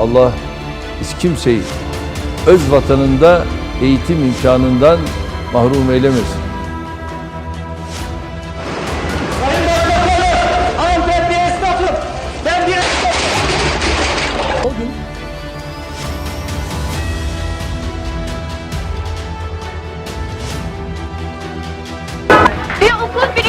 Allah hiç kimseyi öz vatanında eğitim imkanından mahrum eylemesin. Bir okul. Bir